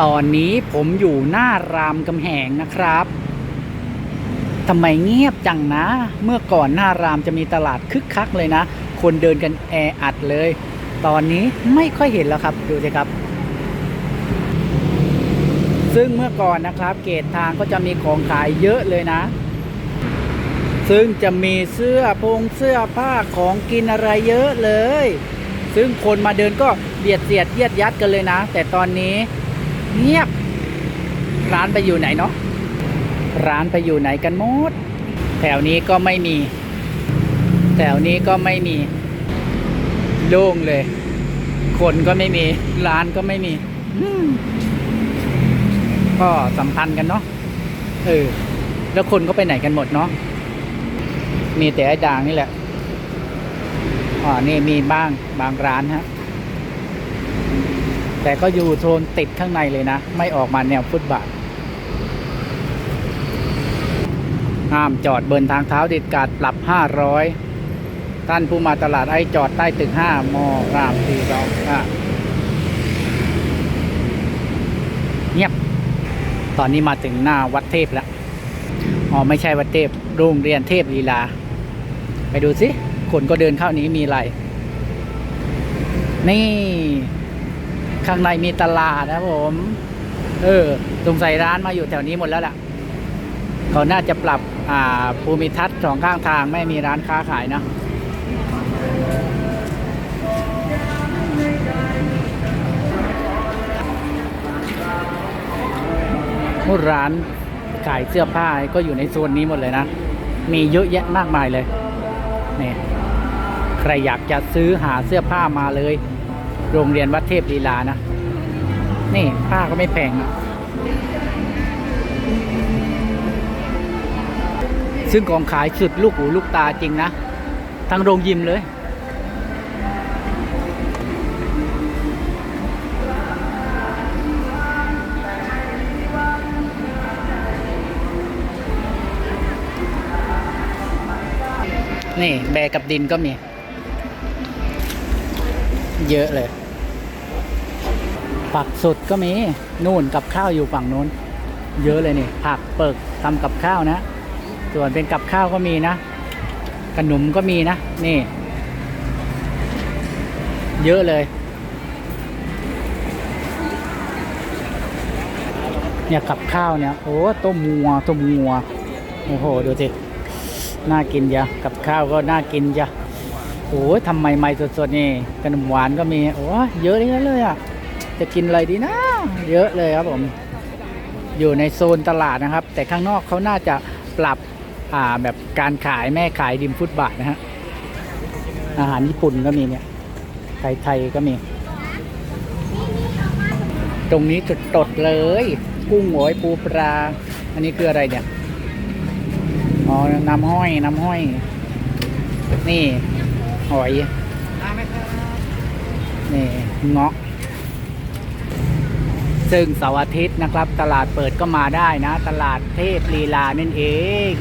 ตอนนี้ผมอยู่หน้ารามกำแหงนะครับทำไมเงียบจังนะ เมื่อก่อนหน้ารามจะมีตลาดคึกคักเลยนะ คนเดินกันแออัดเลย ตอนนี้ไม่ค่อยเห็นแล้วครับ ดูสิครับ ซึ่งเมื่อก่อนนะครับ เกตทางก็จะมีของขายเยอะเลยนะ ซึ่งจะมีเสื้อพงเสื้อผ้าของกินอะไรเยอะเลย ซึ่งคนมาเดินก็เบียดเสียดเยียดยัดกันเลยนะ แต่ตอนนี้ เงียบ ร้านไปอยู่ไหนเนาะร้านไปอยู่ไหนกันหมด แถวนี้ก็ไม่มี แถวนี้ก็ไม่มี โล่งเลย คนก็ไม่มี ร้านก็ไม่มี ก็สัมพันธ์กันเนาะเออแล้วคนก็ไปไหนกันหมดเนาะมีแต่ไอ้ด่างนี่แหละอ๋อนี่มีบ้างบางร้านฮะ แต่ก็อยู่โซนติดข้างในเลยนะ ไม่ออกมาแนวฟุตบาทห้ามจอดบนทางเท้าเด็ดขาดปรับ 500 ท่านผู้มาตลาดไอจอดใต้ตึก 5 มรามสี่สองอะเงียบ ตอนนี้มาถึงหน้าวัดเทพแล้ว อ๋อ ไม่ใช่วัดเทพ โรงเรียนเทพลีลา ไปดูสิ คนก็เดินเข้านี้มีอะไร นี่ ข้างในมีตลาดนะผม เออสงสัยร้านมาอยู่แถวนี้หมดแล้วล่ะ เขาน่าจะปรับ อ่า ภูมิทัศน์สองข้างทางไม่มีร้านค้าขายนะร้านขายเสื้อผ้าก็อยู่ในโซนนี้หมดเลยนะ มีเยอะแยะมากมายเลย นี่ ใครอยากจะซื้อหาเสื้อผ้ามาเลย โรงเรียนวัดเทพลีลานะ นี่ผ้าก็ไม่แพงนะซึ่งของขายสุดลูกหูลูกตาจริงนะ ทั้งโรงยิมเลย นี่ แบกกับดินก็มี เยอะเลย ผักสุดก็มีนู่นกับข้าวอยู่ฝั่งนู้น เยอะเลยนี่ผักเปิกทำกับข้าวนะ ส่วนเป็นกับข้าวก็มีนะ ขนมก็มีนะ นี่ เยอะเลยเนี่ยกับข้าวเนี่ยโอ้ต้มงัวต้มงัวโอ้โหดูสิน่ากินจ้ะกับข้าวก็น่ากินจ้ะโอ้ยทำใหม่ๆสดๆนี่ขนมหวานก็มีโอ้เยอะเลยเลยอะ จะกินอะไรดีนะ เยอะเลยครับผม อยู่ในโซนตลาดนะครับ แต่ข้างนอกเขาน่าจะปรับอ่าแบบการขายแม่ขายริมฟุตบาทนะฮะ อาหารญี่ปุ่นก็มีเนี่ย ไทยๆก็มี ตรงนี้จุดตดเลย กุ้งหอยปูปลา อันนี้คืออะไรเนี่ย อ๋อ น้ำห้อย น้ำห้อย นี่ หอยนี่เงาะ ซึ่งเสาร์อาทิตย์นะครับ ตลาดเปิดก็มาได้นะ ตลาดเทพลีลานั่นเอง